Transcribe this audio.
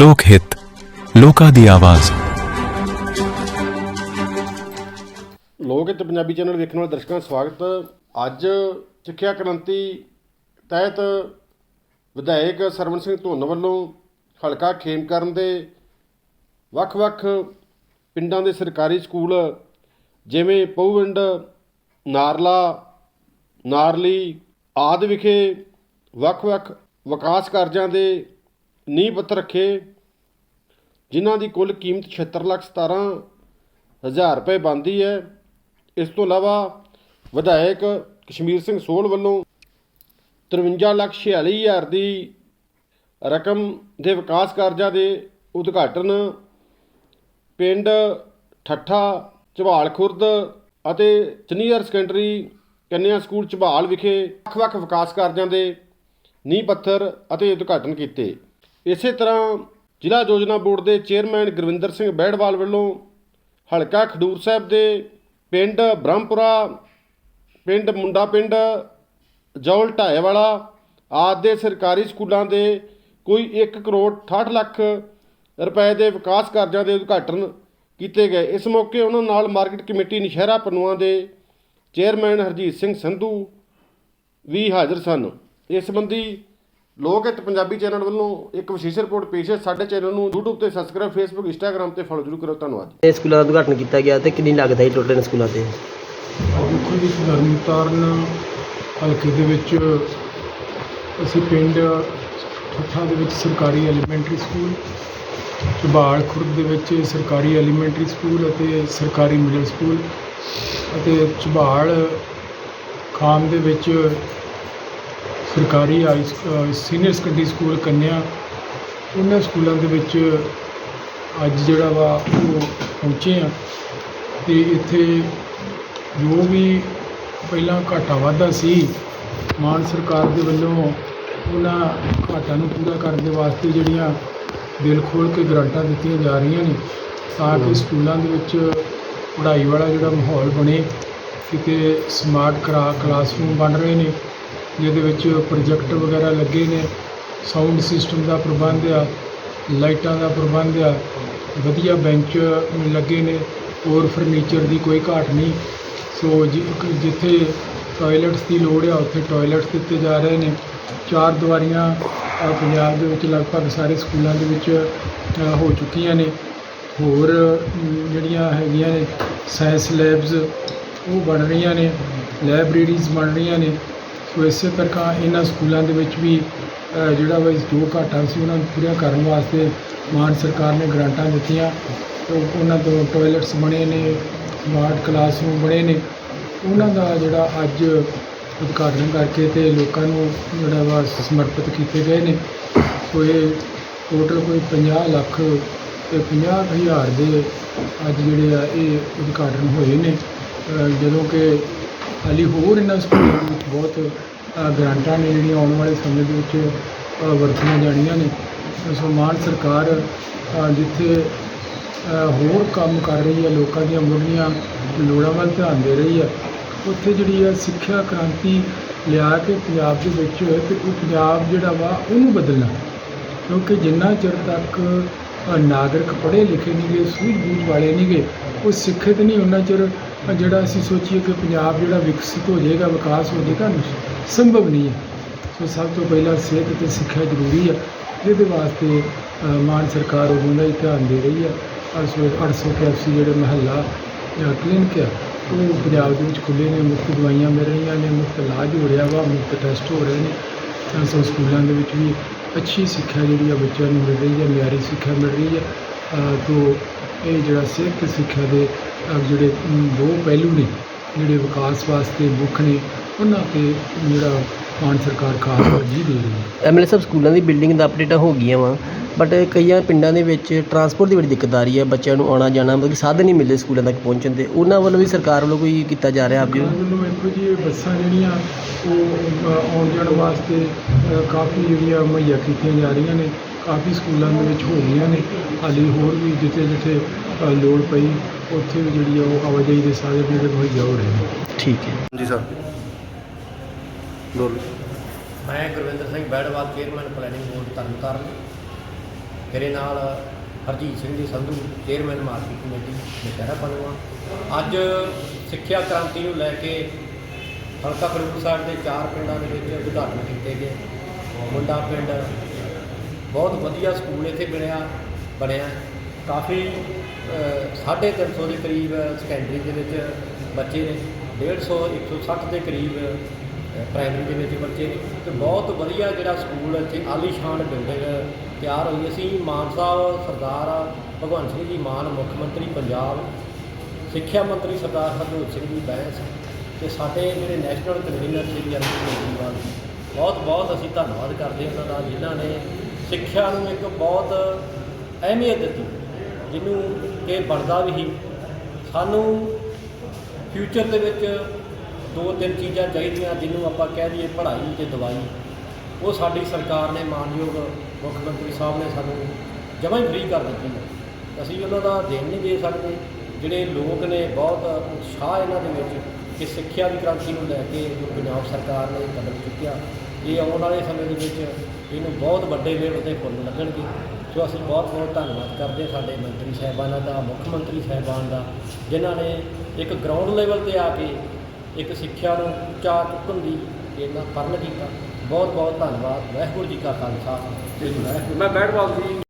ਲੋਕ ਹਿੱਤ, ਲੋਕਾਂ ਦੀ ਆਵਾਜ਼। ਲੋਕ ਹਿੱਤ ਪੰਜਾਬੀ ਚੈਨਲ ਵੇਖਣ ਵਾਲੇ ਦਰਸ਼ਕਾਂ ਦਾ ਸਵਾਗਤ। ਅੱਜ ਸਿੱਖਿਆ ਕ੍ਰਾਂਤੀ ਤਹਿਤ ਵਿਧਾਇਕ ਸਰਵਨ ਸਿੰਘ ਧੁੰਨ ਵੱਲੋਂ ਹਲਕਾ ਖੇਮਕਰਨ ਦੇ ਵੱਖ-ਵੱਖ ਪਿੰਡਾਂ ਦੇ ਸਰਕਾਰੀ ਸਕੂਲ, ਜਿਵੇਂ ਪਉਵਿੰਡ ਨਾਰਲਾ, ਨਾਰਲੀ ਆਦਿ ਵਿਖੇ ਵੱਖ-ਵੱਖ ਵਿਕਾਸ ਕਾਰਜਾਂ ਦੇ ਨੀਂਹ ਪੱਥਰ ਰੱਖੇ, ਜਿਨ੍ਹਾਂ ਦੀ ਕੁੱਲ ਕੀਮਤ 76 ਲੱਖ 17 ਹਜ਼ਾਰ ਰੁਪਏ ਬਣਦੀ ਹੈ। ਇਸ ਤੋਂ ਇਲਾਵਾ ਵਿਧਾਇਕ ਕਸ਼ਮੀਰ ਸਿੰਘ ਸੋਲ ਵੱਲੋਂ 53 ਲੱਖ 46 ਹਜ਼ਾਰ ਦੀ ਰਕਮ ਦੇ ਵਿਕਾਸ ਕਾਰਜਾਂ ਦੇ ਉਦਘਾਟਨ ਪਿੰਡ ਠੱਠਾ, ਝਬਾਲ ਖੁਰਦ ਅਤੇ ਸੀਨੀਅਰ ਸੈਕੰਡਰੀ ਕੰਨਿਆ ਸਕੂਲ ਝਬਾਲ ਵਿਖੇ ਵੱਖ-ਵੱਖ ਵਿਕਾਸ ਕਾਰਜਾਂ ਦੇ ਨੀਂਹ ਪੱਥਰ ਅਤੇ ਉਦਘਾਟਨ ਕੀਤੇ। ਇਸੇ ਤਰ੍ਹਾਂ ਜ਼ਿਲ੍ਹਾ ਯੋਜਨਾ ਬੋਰਡ ਦੇ ਚੇਅਰਮੈਨ ਗੁਰਵਿੰਦਰ ਸਿੰਘ ਬਹਿੜਵਾਲ ਵੱਲੋਂ ਹਲਕਾ ਖਡੂਰ ਸਾਹਿਬ ਦੇ ਪਿੰਡ ਬ੍ਰਹਮਪੁਰਾ, ਪਿੰਡ ਮੁੰਡਾ ਪਿੰਡ, ਜੌਲ ਢਾਏਵਾਲਾ ਆਦਿ ਦੇ ਸਰਕਾਰੀ ਸਕੂਲਾਂ ਦੇ ਕੋਈ 1 ਕਰੋੜ 68 ਲੱਖ ਰੁਪਏ ਦੇ ਵਿਕਾਸ ਕਾਰਜਾਂ ਦੇ ਉਦਘਾਟਨ ਕੀਤੇ ਗਏ। ਇਸ ਮੌਕੇ ਉਹਨਾਂ ਨਾਲ ਮਾਰਕੀਟ ਕਮੇਟੀ ਨਸ਼ਹਿਰਾ ਪਨੂਆ ਦੇ ਚੇਅਰਮੈਨ ਹਰਜੀਤ ਸਿੰਘ ਸੰਧੂ ਵੀ ਹਾਜ਼ਰ ਸਨ। ਇਸ ਸੰਬੰਧੀ ਲੋਕ ਹਿੱਤ ਪੰਜਾਬੀ ਚੈਨਲ ਵੱਲੋਂ ਇੱਕ ਵਿਸ਼ੇਸ਼ ਰਿਪੋਰਟ ਪੇਸ਼ ਹੈ। ਸਾਡੇ ਚੈਨਲ ਨੂੰ YouTube ਤੇ ਸਬਸਕ੍ਰਾਈਬ Facebook Instagram ਤੇ ਫੋਲੋ ਜ਼ਰੂਰ ਕਰੋ ਧੰਨਵਾਦ ਇਹ ਸਕੂਲਾਂ ਦਾ ਉਦਘਾਟਨ ਕੀਤਾ ਗਿਆ ਤੇ ਕਿੰਨੀ ਲੱਗਦਾ ਹੈ ਟੋਟਲ ਸਕੂਲਾਂ ਤੇ? ਦੇਖੋ ਜੀ ਗਰਮੀ ਕਾਰਨ ਹਲਕੇ ਦੇ ਵਿੱਚ ਅਸੀਂ ਪਿੰਡ ਠੱਠਾ ਦੇ ਵਿੱਚ ਸਰਕਾਰੀ ਐਲੀਮੈਂਟਰੀ ਸਕੂਲ ਝਬਾਲ ਖੁਰਦ ਦੇ ਵਿੱਚ ਸਰਕਾਰੀ ਐਲੀਮੈਂਟਰੀ ਸਕੂਲ ਅਤੇ ਸਰਕਾਰੀ ਮਿਡਲ ਸਕੂਲ ਅਤੇ ਝਬਾਲ ਖਾਮ ਦੇ ਵਿੱਚ ਸਰਕਾਰੀ ਹਾਈ ਸੀਨੀਅਰ ਸੈਕੰਡਰੀ ਸਕੂਲ ਕੰਨਿਆ, ਉਹਨਾਂ ਸਕੂਲਾਂ ਦੇ ਵਿੱਚ ਅੱਜ ਜਿਹੜਾ ਵਾ ਉਹ ਪਹੁੰਚੇ ਆ। ਤੇ ਇੱਥੇ ਜੋ ਵੀ ਪਹਿਲਾਂ ਘਾਟਾ ਵਾਧਾ ਸੀ, ਮਾਨ ਸਰਕਾਰ ਦੇ ਵੱਲੋਂ ਉਹਨਾਂ ਘਾਟਾਂ ਨੂੰ ਪੂਰਾ ਕਰਨ ਦੇ ਵਾਸਤੇ ਜਿਹੜੀਆਂ ਦਿਲ ਖੋਲ੍ਹ ਕੇ ਗਰਾਂਟਾਂ ਦਿੱਤੀਆਂ ਜਾ ਰਹੀਆਂ ਨੇ, ਤਾਂ ਕਿ ਸਕੂਲਾਂ ਦੇ ਵਿੱਚ ਪੜ੍ਹਾਈ ਵਾਲਾ ਜਿਹੜਾ ਮਾਹੌਲ ਬਣੇ, ਕਿਤੇ ਸਮਾਰਟ ਕਰਾ ਕਲਾਸਰੂਮ ਬਣ ਰਹੇ ਨੇ। ਜਿਹਦੇ ਵਿੱਚ ਪ੍ਰੋਜੈਕਟਰ ਵਗੈਰਾ ਲੱਗੇ ਨੇ ਸਾਊਂਡ ਸਿਸਟਮ ਦਾ ਪ੍ਰਬੰਧ ਆ, ਲਾਈਟਾਂ ਦਾ ਪ੍ਰਬੰਧ ਆ, ਵਧੀਆ ਬੈਂਚ ਲੱਗੇ ਨੇ, ਹੋਰ ਫਰਨੀਚਰ ਦੀ ਕੋਈ ਘਾਟ ਨਹੀਂ। ਸੋ ਜਿ- ਜਿੱਥੇ ਟਾਇਲਟਸ ਦੀ ਲੋੜ ਆ, ਉੱਥੇ ਟਾਇਲਟਸ ਦਿੱਤੇ ਜਾ ਰਹੇ ਨੇ। ਚਾਰ ਦੀਵਾਰੀਆਂ ਪੰਜਾਬ ਦੇ ਵਿੱਚ ਲਗਭਗ ਸਾਰੇ ਸਕੂਲਾਂ ਦੇ ਵਿੱਚ ਹੋ ਚੁੱਕੀਆਂ ਨੇ। ਹੋਰ ਜਿਹੜੀਆਂ ਹੈਗੀਆਂ ਨੇ ਸਾਇੰਸ ਲੈਬਸ ਉਹ ਬਣ ਰਹੀਆਂ ਨੇ ਲਾਇਬ੍ਰੇਰੀਜ਼ ਬਣ ਰਹੀਆਂ ਨੇ। ਸੋ ਇਸੇ ਤਰ੍ਹਾਂ ਇਹਨਾਂ ਸਕੂਲਾਂ ਦੇ ਵਿੱਚ ਵੀ ਜਿਹੜਾ ਵਾ ਜੋ ਘਾਟਾ ਸੀ, ਉਹਨਾਂ ਨੂੰ ਪੂਰੀਆਂ ਕਰਨ ਵਾਸਤੇ ਮਾਨ ਸਰਕਾਰ ਨੇ ਗ੍ਰਾਂਟਾਂ ਦਿੱਤੀਆਂ। ਉਹਨਾਂ ਤੋਂ ਟਾਇਲਟਸ ਬਣੇ ਨੇ ਸਮਾਰਟ ਕਲਾਸਰੂਮ ਬਣੇ ਨੇ। ਉਹਨਾਂ ਦਾ ਜਿਹੜਾ ਅੱਜ ਉਦਘਾਟਨ ਕਰਕੇ ਤੇ ਲੋਕਾਂ ਨੂੰ ਜਿਹੜਾ ਵਾ ਸਮਰਪਿਤ ਕੀਤੇ ਗਏ ਨੇ। ਸੋ ਇਹ ਟੋਟਲ ਕੋਈ 50 ਲੱਖ ਤੇ 50 ਹਜ਼ਾਰ ਦੇ ਅੱਜ ਜਿਹੜੇ ਆ ਇਹ ਉਦਘਾਟਨ ਹੋਏ ਨੇ। ਜਦੋਂ ਕਿ ਹਾਲੀ ਹੋਰ ਇਹਨਾਂ ਸਕੂਲਾਂ ਵਿੱਚ ਬਹੁਤ ਅ, ਗ੍ਰਾਂਟਾਂ ਨੇ ਜਿਹੜੀਆਂ ਆਉਣ ਵਾਲੇ ਸਮੇਂ ਦੇ ਵਿੱਚ ਅ, ਵਰਤੀਆਂ ਜਾਣੀਆਂ ਨੇ। ਸੋ ਮਾਨ ਸਰਕਾਰ ਅ, ਜਿੱਥੇ ਅ, ਹੋਰ ਕੰਮ ਕਰ ਰਹੀ ਹੈ ਲੋਕਾਂ ਦੀਆਂ ਮੁੱਢਲੀਆਂ ਲੋੜਾਂ ਵੱਲ ਧਿਆਨ ਦੇ ਰਹੀ ਹੈ ਉੱਥੇ ਜਿਹੜੀ ਹੈ ਸਿੱਖਿਆ ਕ੍ਰਾਂਤੀ ਲਿਆ ਕੇ ਪੰਜਾਬ ਦੇ ਵਿੱਚ ਤੇ ਉਹ ਪੰਜਾਬ ਜਿਹੜਾ ਵਾ ਉਹਨੂੰ ਬਦਲਣਾ। ਕਿਉਂਕਿ ਜਿੰਨਾ ਚਿਰ ਤੱਕ ਅ, ਨਾਗਰਿਕ ਪੜ੍ਹੇ ਲਿਖੇ ਨਹੀਂਗੇ ਸੂਝ-ਬੂਝ ਵਾਲੇ ਨਹੀਂਗੇ ਉਹ ਸਿੱਖਿਅਤ ਨਹੀਂ ਉਹਨਾਂ ਚਿਰ ਜਿਹੜਾ ਅਸੀਂ ਸੋਚੀਏ ਕਿ ਪੰਜਾਬ ਜਿਹੜਾ ਵਿਕਸਿਤ ਹੋ ਜਾਏਗਾ ਵਿਕਾਸ ਹੋ ਜਾਏਗਾ ਸੰਭਵ ਨਹੀਂ ਹੈ। ਸੋ ਸਭ ਤੋਂ ਪਹਿਲਾਂ ਸਿਹਤ ਅਤੇ ਸਿੱਖਿਆ ਜ਼ਰੂਰੀ ਹੈ। ਜਿਹਦੇ ਵਾਸਤੇ ਅ, ਮਾਨ ਸਰਕਾਰ ਉਦੋਂ ਦਾ ਹੀ ਧਿਆਨ ਦੇ ਰਹੀ ਹੈ। 888 ਜਿਹੜੇ ਮਹੱਲਾ ਜਾਂ ਕਲੀਨਿਕ ਆ ਉਹ ਪੰਜਾਬ ਦੇ ਵਿੱਚ ਖੁੱਲ੍ਹੇ ਨੇ ਮੁਫਤ ਦਵਾਈਆਂ ਮਿਲ ਰਹੀਆਂ ਨੇ ਮੁਫਤ ਇਲਾਜ ਹੋ ਰਿਹਾ ਵਾ ਮੁਫਤ ਟੈਸਟ ਹੋ ਰਹੇ ਨੇ। ਤਾਂ ਸੋ ਸਕੂਲਾਂ ਦੇ ਵਿੱਚ ਵੀ ਅੱਛੀ ਸਿੱਖਿਆ ਜਿਹੜੀ ਆ ਬੱਚਿਆਂ ਨੂੰ ਮਿਲ ਰਹੀ ਹੈ ਮਿਆਰੀ ਸਿੱਖਿਆ ਮਿਲ ਰਹੀ ਹੈ। ਅ, ਇਹ ਜਿਹੜਾ ਸਿਹਤ ਤੇ ਸਿੱਖਿਆ ਦੇ ਜਿਹੜੇ ਦੋ ਪਹਿਲੂ ਨੇ ਜਿਹੜੇ ਵਿਕਾਸ ਵਾਸਤੇ ਮੁੱਖ ਨੇ ਉਹਨਾਂ ਤੇ ਜਿਹੜਾ ਮਾਨ ਸਰਕਾਰ ਖਾਸ ਤਰਜੀਹ ਦੇ ਰਹੀ ਹੈ। ਐਮਐਲਏ ਸਾਹਿਬ ਸਕੂਲਾਂ ਦੀ ਬਿਲਡਿੰਗ ਦਾ ਅਪਡੇਟਾਂ ਹੋ ਗਈਆਂ ਵਾ ਬਟ ਕਈਆਂ ਪਿੰਡਾਂ ਦੇ ਵਿੱਚ ਟਰਾਂਸਪੋਰਟ ਦੀ ਬੜੀ ਦਿੱਕਤ ਆ ਰਹੀ ਹੈ ਬੱਚਿਆਂ ਨੂੰ ਆਉਣਾ ਜਾਣਾ ਮਤਲਬ ਕਿ ਸਾਧਨ ਨਹੀਂ ਮਿਲਦੇ ਸਕੂਲਾਂ ਤੱਕ ਪਹੁੰਚਣ ਦੇ। ਉਹਨਾਂ ਵੱਲੋਂ ਵੀ ਸਰਕਾਰ ਵੱਲੋਂ ਕੋਈ ਕੀਤਾ ਜਾ ਰਿਹਾ ਆਪ ਜੀ ਵੱਲੋਂ ਵੇਖੋ ਜੀ ਬੱਸਾਂ ਜਿਹੜੀਆਂ ਉਹ ਆਉਣ ਜਾਣ ਵਾਸਤੇ ਕਾਫੀ ਜਿਹੜੀਆਂ ਮੁਹੱਈਆ ਕੀਤੀਆਂ ਜਾ ਰਹੀਆਂ ਨੇ ਕਾਫੀ ਸਕੂਲਾਂ ਦੇ ਵਿੱਚ ਹੋ ਗਈਆਂ ਨੇ। ਹਾਲੀ ਹੋਰ ਵੀ ਜਿੱਥੇ ਜਿੱਥੇ ਲੋੜ ਪਈ ਉੱਥੇ ਵੀ ਜਿਹੜੀ ਆ ਉਹ ਆਵਾਜਾਈ ਦੇ ਸਾਧਨ ਜਿਹੜੇ ਮੁਹੱਈਆ ਹੋ ਰਹੇ ਨੇ। ਠੀਕ ਹੈ। ਜੀ ਸਰ। ਬੋਲ। ਮੈਂ Gurvinder Singh Bairwal chairman planning board Tarn Taran. ਮੇਰੇ ਨਾਲ Harjit Singh ji Sandhu chairman market committee Naushahra Pannuan ਅੱਜ ਸਿੱਖਿਆ ਕ੍ਰਾਂਤੀ ਨੂੰ ਲੈ ਕੇ ਹਲਕਾ ਖਡੂਰ ਸਾਹਿਬ ਦੇ ਚਾਰ ਪਿੰਡਾਂ ਦੇ ਵਿੱਚ ਉਦਘਾਟਨ ਕੀਤੇ ਗਏ। ਮੁੰਡਾ ਪਿੰਡ ਬਹੁਤ ਵਧੀਆ ਸਕੂਲ ਇੱਥੇ ਬਣਿਆ ਬਣਿਆ। ਕਾਫੀ ਸਾਢੇ ਤਿੰਨ ਸੌ ਦੇ ਕਰੀਬ ਸੈਕੰਡਰੀ ਦੇ ਵਿੱਚ ਬੱਚੇ ਨੇ 150 160 ਦੇ ਕਰੀਬ ਪ੍ਰਾਇਮਰੀ ਦੇ ਵਿੱਚ ਬੱਚੇ ਨੇ। ਤੇ ਬਹੁਤ ਵਧੀਆ ਜਿਹੜਾ ਸਕੂਲ ਇੱਥੇ ਆਲੀਸ਼ਾਨ ਬਿਲਡਿੰਗ ਤਿਆਰ ਹੋਈ। ਅਸੀਂ ਮਾਨ ਸਾਹਿਬ, ਸਰਦਾਰ ਭਗਵੰਤ ਸਿੰਘ ਜੀ, ਮਾਨ ਮੁੱਖ ਮੰਤਰੀ ਪੰਜਾਬ, ਸਿੱਖਿਆ ਮੰਤਰੀ ਸਰਦਾਰ ਹਰਜੋਤ ਸਿੰਘ ਜੀ ਬੈਂਸ ਤੇ ਸਾਡੇ ਜਿਹੜੇ ਨੈਸ਼ਨਲ ਕਨਵੀਨਰ ਸ੍ਰੀ ਅਰਵਿੰਦ ਕੇਜਰੀਵਾਲ ਬਹੁਤ ਬਹੁਤ ਅਸੀਂ ਧੰਨਵਾਦ ਕਰਦੇ ਹਾਂ ਉਹਨਾਂ ਦਾ, ਜਿਨ੍ਹਾਂ ਨੇ ਸਿੱਖਿਆ ਨੂੰ ਇੱਕ ਬਹੁਤ ਅਹਿਮੀਅਤ ਦਿੱਤੀ। ਜਿਹਨੂੰ ਕਿ ਬਣਦਾ ਵੀ ਸੀ, ਸਾਨੂੰ ਫਿਊਚਰ ਦੇ ਵਿੱਚ ਦੋ ਤਿੰਨ ਚੀਜ਼ਾਂ ਚਾਹੀਦੀਆਂ ਜਿਹਨੂੰ ਆਪਾਂ ਕਹਿ ਦਈਏ ਪੜ੍ਹਾਈ ਤੇ ਦਵਾਈ। ਉਹ ਸਾਡੀ ਸਰਕਾਰ ਨੇ ਮਾਨਯੋਗ ਮੁੱਖ ਮੰਤਰੀ ਸਾਹਿਬ ਨੇ ਸਾਨੂੰ ਜਮਾਂ ਹੀ ਫ੍ਰੀ ਕਰ ਦਿੱਤੀ ਹੈ। ਅਸੀਂ ਉਹਨਾਂ ਦਾ ਦੇਣ ਨਹੀਂ ਦੇ ਸਕਦੇ। ਜਿਹੜੇ ਲੋਕ ਨੇ, ਬਹੁਤ ਉਤਸ਼ਾਹ ਇਹਨਾਂ ਦੇ ਵਿੱਚ ਕਿ ਸਿੱਖਿਆ ਦੀ ਕ੍ਰਾਂਤੀ ਨੂੰ ਲੈ ਕੇ ਜੋ ਪੰਜਾਬ ਸਰਕਾਰ ਨੇ ਕਦਮ ਚੁੱਕਿਆ, ਇਹ ਆਉਣ ਵਾਲੇ ਸਮੇਂ ਦੇ ਵਿੱਚ ਇਹਨੂੰ ਬਹੁਤ ਵੱਡੇ ਵੇੜ ਤੇ ਫੁੱਲ ਲੱਗਣਗੇ। ਸੋ ਅਸੀਂ ਬਹੁਤ ਬਹੁਤ ਧੰਨਵਾਦ ਕਰਦੇ ਹਾਂ ਸਾਡੇ ਮੰਤਰੀ ਸਾਹਿਬਾਨਾਂ ਦਾ, ਮੁੱਖ ਮੰਤਰੀ ਸਾਹਿਬਾਨ ਦਾ, ਜਿਨ੍ਹਾਂ ਨੇ ਇੱਕ ਗਰਾਊਂਡ ਲੈਵਲ ਤੇ ਆ ਕੇ ਇੱਕ ਸਿੱਖਿਆ ਨੂੰ ਉੱਚਾ ਚੁੱਕਣ ਦੀ ਇਹਨਾਂ ਪਰਨ ਕੀਤਾ। ਬਹੁਤ ਬਹੁਤ ਧੰਨਵਾਦ। ਵਾਹਿਗੁਰੂ ਜੀ ਕਾ ਖਾਲਸਾ। ਤੇ ਵਾਹਿਗੁਰੂ ਮੈਂ ਬੈਟਬਾਲ ਦੀ